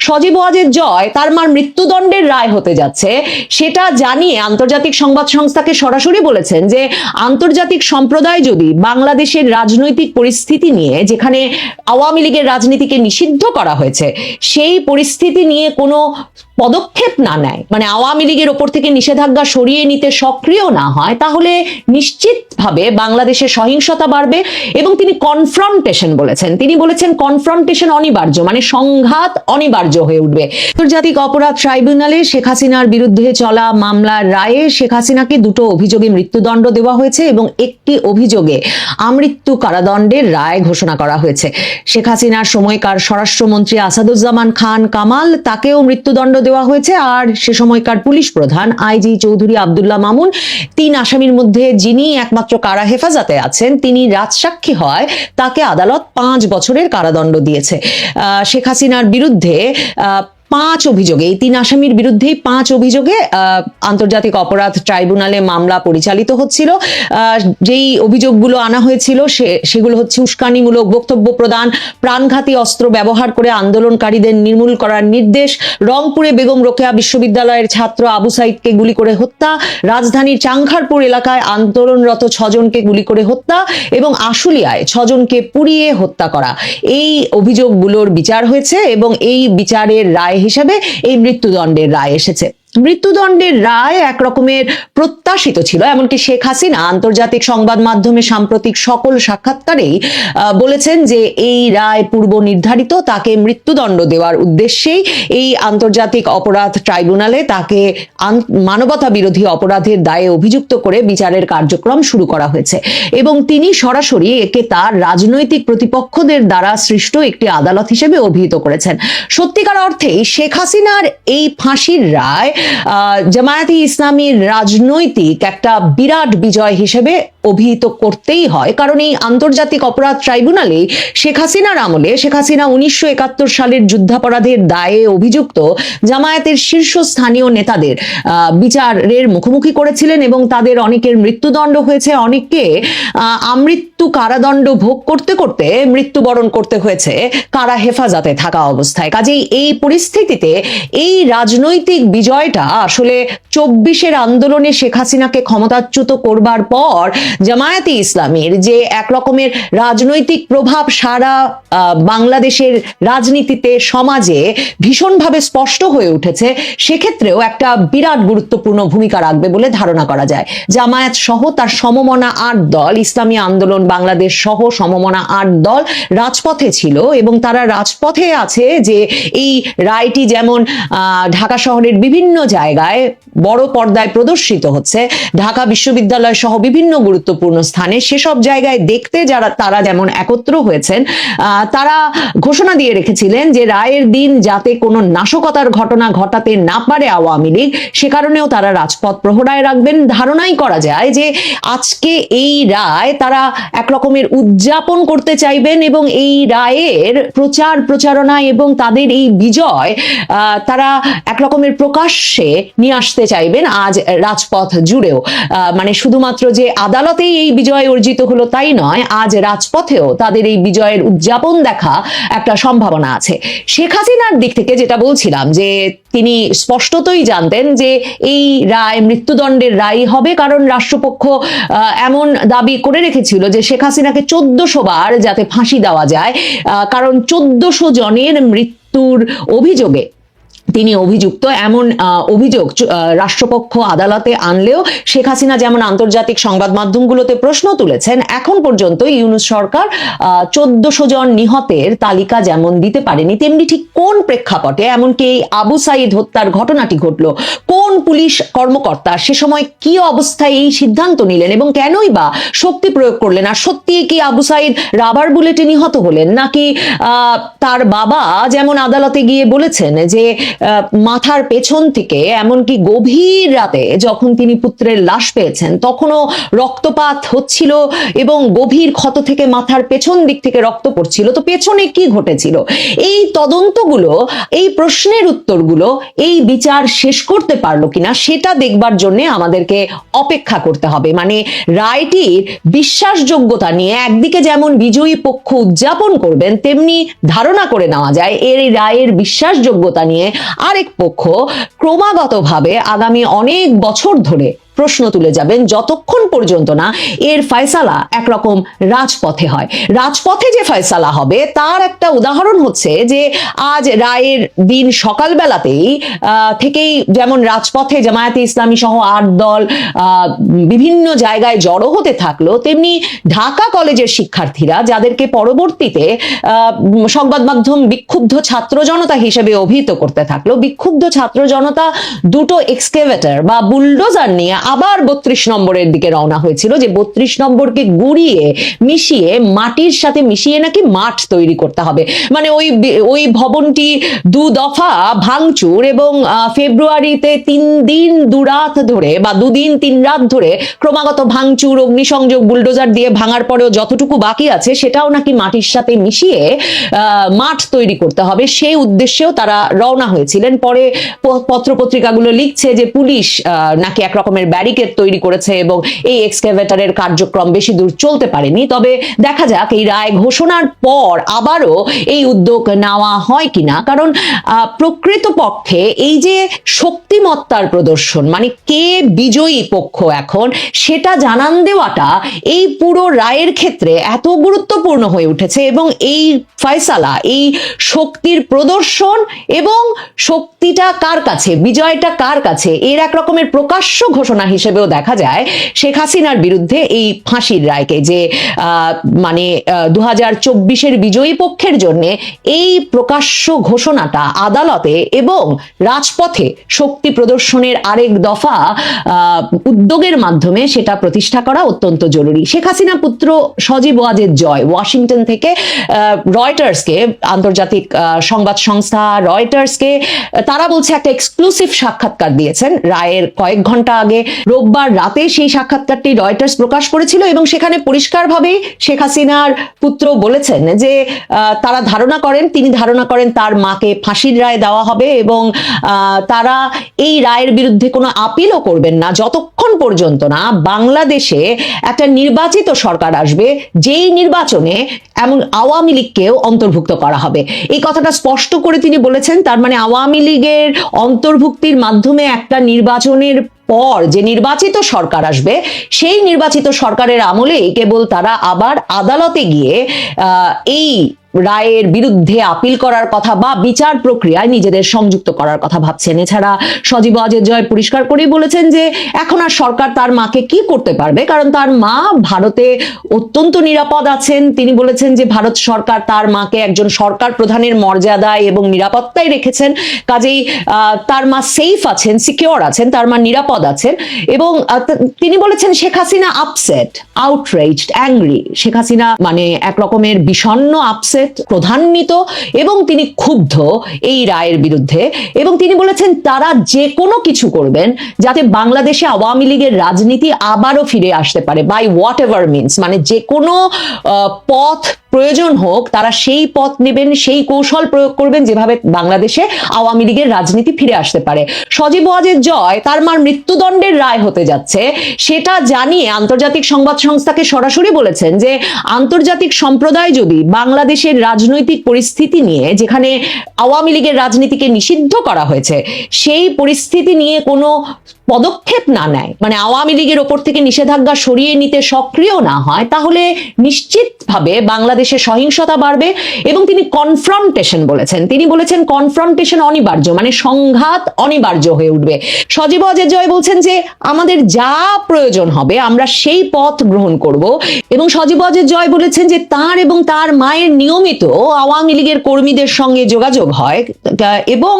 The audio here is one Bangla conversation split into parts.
সজীব ওয়াজের জয় তার মার মৃত্যুদণ্ডের রায় হতে যাচ্ছে। সেটা জানিয়ে আন্তর্জাতিক সংবাদ সংস্থাকে সরাসরি বলেছেন যে, আন্তর্জাতিক সম্প্রদায় যদি বাংলাদেশের রাজনৈতিক পরিস্থিতি নিয়ে, যেখানে আওয়ামী লীগের রাজনীতিকে নিষিদ্ধ করা হয়েছে, সেই পরিস্থিতি নিয়ে কোনো পদক্ষেপ না নেয় মানে আওয়ামী লীগের ওপর থেকে নিষেধাজ্ঞা সরিয়ে নিতে সক্রিয় না হয়, তাহলে নিশ্চিতভাবে বাংলাদেশে সহিংসতা বাড়বে এবং তিনি কনফ্রন্টেশন বলেছেন। তিনি বলেছেন কনফ্রন্টেশন অনিবার্য মানে সংঘাত অনিবার্য। হয়ে উঠবে। আন্তর্জাতিক অপরাধ ট্রাইব্যুনালে শেখ হাসিনার বিরুদ্ধে চলা মামলার রায়ে শেখ হাসিনাকে দুটো অভিযোগে মৃত্যুদণ্ড দেওয়া হয়েছে এবং একটি অভিযোগে আমৃত্যু কারাদণ্ডের রায় ঘোষণা করা হয়েছে। শেখ হাসিনার সময়কার স্বরাষ্ট্রমন্ত্রী আসাদুজ্জামান খান কামাল, তাকেও মৃত্যুদণ্ড দেওয়া হয়েছে। আর সে সময়কার পুলিশ প্রধান আইজি চৌধুরী আবদুল্লাহ মামুন, তিন আসামির মধ্যে যিনি একমাত্র কারা হেফাজতে আছেন, তিনি রাজসাক্ষী হয় তাকে আদালত পাঁচ বছরের কারাদণ্ড দিয়েছে। শেখ হাসিনার বিরুদ্ধে uh, পাঁচ অভিযোগে, এই তিন আসামির বিরুদ্ধেই পাঁচ অভিযোগে আন্তর্জাতিক অপরাধ ট্রাইব্যুনালে মামলা পরিচালিত হচ্ছিল। যেই অভিযোগগুলো আনা হয়েছিল সেগুলো হচ্ছে উস্কানিমূলক বক্তব্য প্রদান, প্রাণঘাতী অস্ত্র ব্যবহার করে আন্দোলনকারীদের নির্মূল করার নির্দেশ, রংপুরে বেগম রোকেয়া বিশ্ববিদ্যালয়ের ছাত্র আবু সাইদকে গুলি করে হত্যা, রাজধানীর চাংখারপুর এলাকায় আন্দোলনরত ছজনকে গুলি করে হত্যা এবং আশুলিয়ায় ছজনকে পুড়িয়ে হত্যা করা। এই অভিযোগগুলোর বিচার হয়েছে এবং এই বিচারের রায় হিসেবে এই মৃত্যুদণ্ডের রায় এসেছে। মৃত্যুদণ্ডের রায় এক রকমের প্রত্যাশিত ছিল, এমনকি শেখ হাসিনা আন্তর্জাতিক সংবাদ মাধ্যমে সাম্প্রতিক সকল সাক্ষাৎকারেই বলেছেন যে এই রায় পূর্ব নির্ধারিত, তাকে মৃত্যুদণ্ড দেওয়ার উদ্দেশ্যেই এই আন্তর্জাতিক অপরাধ ট্রাইব্যুনালে তাকে মানবতা বিরোধী অপরাধের দায়ে অভিযুক্ত করে বিচারের কার্যক্রম শুরু করা হয়েছে। এবং তিনি সরাসরি একে তার রাজনৈতিক প্রতিপক্ষদের দ্বারা সৃষ্ট একটি আদালত হিসেবে অভিহিত করেছেন। সত্যিকার অর্থেই শেখ হাসিনার এই ফাঁসির রায় জামায়াতে ইসলামীর রাজনৈতিক একটা বিরাট বিজয় হিসেবে অভিহিত করতেই হয়। কারণ এই আন্তর্জাতিক অপরাধ ট্রাইব্যুনালে শেখ হাসিনার আমলে, শেখ হাসিনা উনিশশো একাত্তর সালের যুদ্ধাপরাধের দায়ে অভিযুক্ত জামায়াতের শীর্ষস্থানীয় নেতাদের বিচারের মুখোমুখি করেছিলেন এবং তাদের অনেকের মৃত্যুদণ্ড হয়েছে, অনেককে আমৃত্যু কারাদণ্ড ভোগ করতে করতে মৃত্যুবরণ করতে হয়েছে কারা হেফাজতে থাকা অবস্থায়। কাজেই এই পরিস্থিতিতে এই রাজনৈতিক বিজয়টা আসলে চব্বিশের আন্দোলনে শেখ হাসিনাকে ক্ষমতাচ্যুত করবার পর জামায়াতে ইসলামের যে এক রকমের রাজনৈতিক প্রভাব সারা বাংলাদেশের রাজনীতিতে, সমাজে ভীষণভাবে স্পষ্ট হয়ে উঠেছে, সেক্ষেত্রেও একটা বিরাট গুরুত্বপূর্ণ ভূমিকা রাখবে বলে ধারণা করা যায়। জামায়াত সহ তার সমমনা আট দল, ইসলামী আন্দোলন, বাংলাদেশ সহ সমমনা আট দল রাজপথে ছিল এবং তারা রাজপথে আছে যে এই রায়টি যেমন ঢাকা শহরের বিভিন্ন জায়গায় বড় পর্দায় প্রদর্শিত হচ্ছে। ঢাকা বিশ্ববিদ্যালয় সহ বিভিন্ন গুরুত্বপূর্ণ স্থানে সেসব জায়গায় দেখতে যারা, তারা যেমন একত্র হয়েছেন তারা ঘোষণা দিয়ে রেখেছিলেন যে রায়ের দিন যাতে কোনো নাশকতার ঘটনা ঘটাতে না পারে আওয়ামী লীগ, সে কারণেও তারা রাজপথ প্রহরায় রাখবেন। ধারণাই করা যায় যে আজকে এই রায় তারা এক রকমের উদযাপন করতে চাইবেন এবং এই রায়ের প্রচার প্রচারণা এবং তাদের এই বিজয় তারা এক রকমের প্রকাশ্যে নিয়ে আসতে চাইবেন আজ রাজপথ জুড়েও। মানে শুধুমাত্র যে আদালতেই এই বিজয় অর্জিত হলো তাই নয়, আজ রাজপথেও তাদের এই বিজয়ের উদযাপন দেখা একটা সম্ভাবনা আছে। শেখ হাসিনার দিক থেকে যেটা বলছিলাম যে তিনি স্পষ্টতই জানতেন যে এই রায় মৃত্যুদণ্ডের রায় হবে কারণ রাষ্ট্রপক্ষ এমন দাবি করে রেখেছিল যে শেখ হাসিনাকে চোদ্দশো বার যাতে ফাঁসি দেওয়া যায় কারণ চোদ্দশো জনের মৃত্যুর অভিযোগে তিনি অভিযুক্ত। এমন অভিযোগ রাষ্ট্রপক্ষ আদালতে আনলেও শেখ হাসিনা যেমন আন্তর্জাতিক সংবাদ মাধ্যমগুলোতে প্রশ্ন তুলেছেন, এখন পর্যন্ত ইউনুস সরকার চোদ্দশো জন নিহতের তালিকা যেমন দিতে পারেনি, তেমনি ঠিক কোন প্রেক্ষাপটে, এমনকি এই আবু সাইদ হত্যার ঘটনাটি ঘটলো, কোন পুলিশ কর্মকর্তা সে সময় কি অবস্থায় এই সিদ্ধান্ত নিলেন এবং কেনই বা শক্তি প্রয়োগ করলেন, আর সত্যি কি আবু সাইদ রাবার বুলেটে নিহত হলেন, নাকি তার বাবা যেমন আদালতে গিয়ে বলেছেন যে মাথার পেছন থেকে এমনকি গভীর রাতে যখন তিনি পুত্রের লাশ পেয়েছেন, তখনও রক্তপাত হচ্ছিল এবং গভীর ক্ষত থেকে মাথার পেছন দিক থেকে রক্ত পড়ছিল। তো পেছনে কি ঘটেছিল? এই তদন্তগুলো, এই প্রশ্নের উত্তরগুলো এই বিচার শেষ করতে পারল কিনা সেটা দেখবার জন্য আমাদেরকে অপেক্ষা করতে হবে। মানে রায়টির বিশ্বাসযোগ্যতা নিয়ে একদিকে যেমন বিজয়ী পক্ষ উদযাপন করবেন, তেমনি ধারণা করে নেওয়া যায়। এর রায়ের বিশ্বাসযোগ্যতা নিয়ে আরেক পক্ষ ক্রমাগতভাবে আগামী অনেক বছর ধরে প্রশ্ন তুলে যাবেন, যতক্ষণ পর্যন্ত না এর ফয়সালা একরকম রাজপথে হয়। রাজপথে যে ফয়সালা হবে, তার একটা উদাহরণ হচ্ছে যে, আজ রায়ের দিন সকালবেলাতেই থেকেই যেমন রাজপথে জামায়াতে ইসলামী সহ আট দল বিভিন্ন জায়গায় জড়ো হতে থাকল, তেমনি ঢাকা কলেজের শিক্ষার্থীরা যাদেরকে পরবর্তীতে সংবাদ মাধ্যম বিক্ষুব্ধ ছাত্র জনতা হিসেবে অভিহিত করতে থাকল, বিক্ষুব্ধ ছাত্র জনতা দুটো এক্সকেভেটর বা বুলডোজার নিয়ে আবার বত্রিশ নম্বরের দিকে রওনা হয়েছিল, যে বত্রিশ নম্বরকে গুড়িয়ে, মিশিয়ে, মাটির সাথে মিশিয়ে নাকি মাঠ তৈরি করতে হবে। মানে ওই ওই ভবনটি দু দফা ভাঙচুর এবং ফেব্রুয়ারিতে তিন দিন দুরাত ধরে বা দুদিন তিন রাত ধরে ক্রমাগত ভাঙচুর, অগ্নিসংযোগ, বুলডোজার দিয়ে ভাঙার পরেও যতটুকু বাকি আছে, সেটাও নাকি মাটির সাথে মিশিয়ে মাঠ তৈরি করতে হবে। সেই উদ্দেশ্যেও তারা রওনা হয়েছিলেন। পরে পত্রপত্রিকাগুলো লিখছে যে পুলিশ নাকি এক রকমের ব্যারিকেড তৈরি করেছে এবং এই এক্সকেভেটারের কার্যক্রম বেশি দূর চলতে পারেনি। তবে দেখা যাক এই রায় ঘোষণার পর আবারও এই উদ্যোগ নেওয়া হয় কিনা। কারণ আহ, প্রকৃতপক্ষে এই যে শক্তিমত্তার প্রদর্শন মানে কে বিজয়ী পক্ষ এখন সেটা জানান দেওয়াটা এই পুরো রায়ের ক্ষেত্রে এত গুরুত্বপূর্ণ হয়ে উঠেছে এবং এই ফয়সালা এই শক্তির প্রদর্শন এবং শক্তিটা কার কাছে বিজয়টা কার কাছে এর এক রকমের প্রকাশ্য ঘোষণা হিসেবেও দেখা যায়, শেখ হাসিনার বিরুদ্ধে এই ফাঁসির রায়কে যে মানে দু হাজার চব্বিশের বিজয়ী পক্ষের জন্য এই প্রকাশ্য ঘোষণাটা আদালতে এবং রাজপথে শক্তি প্রদর্শনের আরেক দফা উদ্যোগের মাধ্যমে সেটা প্রতিষ্ঠা করা অত্যন্ত জরুরি। শেখ হাসিনা পুত্র সজীব ওয়াজেদ জয় ওয়াশিংটন থেকে রয়টার্সকে, আন্তর্জাতিক সংবাদ সংস্থা রয়টার্সকে, তারা বলছে একটা এক্সক্লুসিভ সাক্ষাৎকার দিয়েছেন। রায়ের কয়েক ঘণ্টা আগে রোববার রাতে সেই সাক্ষাৎকারটি রয়টার্স প্রকাশ করেছিল এবং সেখানে পরিষ্কারভাবে শেখ হাসিনার পুত্র বলেছেন যে তারা ধারণা করেন, তিনি ধারণা করেন তার মাকে ফাঁসির রায় দেওয়া হবে এবং তারা এই রায়ের বিরুদ্ধে কোনো আপিলও করবেন না যতক্ষণ পর্যন্ত না বাংলাদেশে একটা নির্বাচিত সরকার আসবে, যেই নির্বাচনে এমন আওয়ামী লীগকেও অন্তর্ভুক্ত করা হবে। এই কথাটা স্পষ্ট করে তিনি বলেছেন, তার মানে আওয়ামী লীগের অন্তর্ভুক্তির মাধ্যমে একটা নির্বাচনের পর যে নির্বাচিত সরকার আসবে, সেই নির্বাচিত সরকারের আমলেই কেবল তারা আবার আদালতে গিয়ে এই রায়ের বিরুদ্ধে আপিল করার কথা বা বিচার প্রক্রিয়ায় নিজেদের সংযুক্ত করার কথা ভাবছেন। এছাড়া সজীব অজয় জয় পরিষ্কার করেই বলেছেন যে, এখন আর সরকার তার মাকে কি করতে পারবে? কারণ তার মা ভারতে অত্যন্ত নিরাপদ আছেন। তিনি বলেছেন যে, ভারত সরকার তার মাকে একজন সরকার প্রধানের মর্যাদায় এবং নিরাপত্তায় রেখেছেন। কাজেই তার মা সেফ আছেন সিকিওর আছেন, তার মা নিরাপদ আছেন এবং তিনি বলেছেন Sheikh Hasina upset outraged angry Sheikh Hasina মানে এক রকমের বিষণ্ণ আপসেট প্রধান্বিত এবং তিনি ক্ষুব্ধ এই রায়ের বিরুদ্ধে। এবং তিনি বলেছেন, তারা যে কোনো কিছু করবেন যাতে বাংলাদেশে আওয়ামী লীগের রাজনীতি আবারও ফিরে আসতে পারে। বাই হোয়াট এভার মিনস মানে যে কোনো পথ প্রয়োজন হোক, তারা সেই পথ নেবেন, সেই কৌশল প্রয়োগ করবেন যেভাবে বাংলাদেশে আওয়ামী লীগের রাজনীতি ফিরে আসতে পারে। সজীব ওয়াজের জয়, তার মার মৃত্যুদণ্ডের রায় হতে যাচ্ছে। সেটা জানিয়ে আন্তর্জাতিক সংবাদ সংস্থাকে সরাসরি বলেছেন যে, আন্তর্জাতিক সম্প্রদায় যদি বাংলাদেশের রাজনৈতিক পরিস্থিতি নিয়ে যেখানে আওয়ামী লীগের রাজনীতিকে নিষিদ্ধ করা হয়েছে সেই পরিস্থিতি নিয়ে কোনো পদক্ষেপ না নেয় মানে আওয়ামী লীগের ওপর থেকে নিষেধাজ্ঞা সরিয়ে নিতে সক্রিয় না হয়, তাহলে নিশ্চিতভাবে বাংলাদেশে সহিংসতা বাড়বে এবং তিনি কনফ্রন্টেশন বলেছেন। তিনি বলেছেন কনফ্রন্টেশন অনিবার্য মানে সংঘাত অনিবার্য হয়ে উঠবে। সজীব অজয় জয় বলছেন যে, আমাদের যা প্রয়োজন হবে, আমরা সেই পথ গ্রহণ করব। এবং সজীব অজয় জয় বলেছেন যে, তার এবং তার মায়ের নিয়মিত আওয়ামী লীগের কর্মীদের সঙ্গে যোগাযোগ হয় এবং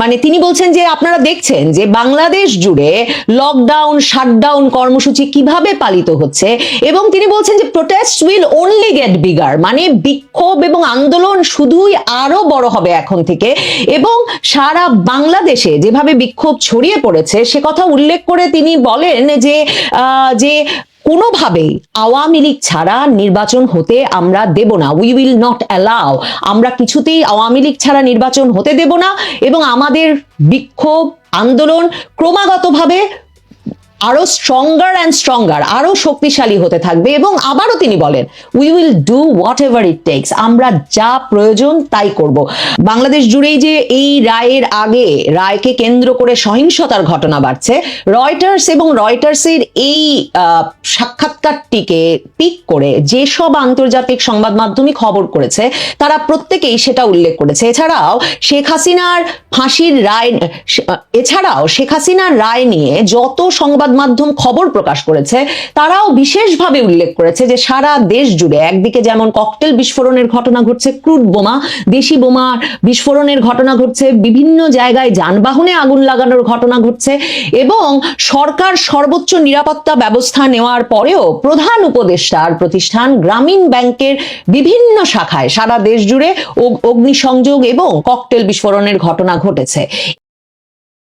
মানে তিনি বলছেন যে আপনারা দেখছেন যে বাংলাদেশ জুড়ে লকডাউন শাটডাউন কর্মসূচি কীভাবে পালিত হচ্ছে এবং তিনি বলছেন যে protest will only get bigger মানে বিক্ষোভ এবং আন্দোলন শুধুই আরও বড় হবে এখন থেকে এবং সারা বাংলাদেশে যেভাবে বিক্ষোভ ছড়িয়ে পড়েছে সে কথা উল্লেখ করে তিনি বলেন যে যে কোনোভাবেই আওয়ামী লীগ ছাড়া নির্বাচন হতে আমরা দেব না। উই উইল নট অ্যালাউ আমরা কিছুতেই আওয়ামী লীগ ছাড়া নির্বাচন হতে দেব না এবং আমাদের বিক্ষোভ, আন্দোলন ক্রমাগতভাবে আরও স্ট্রঙ্গার অ্যান্ড স্ট্রঙ্গার আরও শক্তিশালী হতে থাকবে এবং আবারও তিনি বলেন we will do whatever it takes আমরা যা প্রয়োজন তাই করব। বাংলাদেশ জুড়েই যে এই রায়ের আগে রায়কে কেন্দ্র করে সহিংসতার ঘটনা বাড়ছে রয়টার্স এবং রয়টার্সের এই আহ, সাক্ষাৎকারটিকে পিক করে যেসব আন্তর্জাতিক সংবাদ মাধ্যমে খবর করেছে, তারা প্রত্যেকেই সেটা উল্লেখ করেছে। এছাড়াও শেখ হাসিনার ফাঁসির রায়, এছাড়াও শেখ হাসিনার রায় নিয়ে যত সংবাদ মাধ্যম খবর প্রকাশ করেছে, তারাও বিশেষভাবে উল্লেখ করেছে যে সারা দেশ জুড়ে একদিকে যেমন ককটেল বিস্ফোরণের ঘটনা ঘটছে, ক্রুড বোমা, দেশি বোমার বিস্ফোরণের ঘটনা ঘটছে, বিভিন্ন জায়গায় যানবাহনে আগুন লাগানোর ঘটনা ঘটছে এবং সরকার সর্বোচ্চ নিরাপত্তা ব্যবস্থা নেওয়ার পরেও প্রধান উপদেষ্টার প্রতিষ্ঠান গ্রামীণ ব্যাংকের বিভিন্ন শাখায় সারা দেশ জুড়ে অগ- অগ্নিসংযোগ এবং ককটেল বিস্ফোরণের ঘটনা ঘটেছে।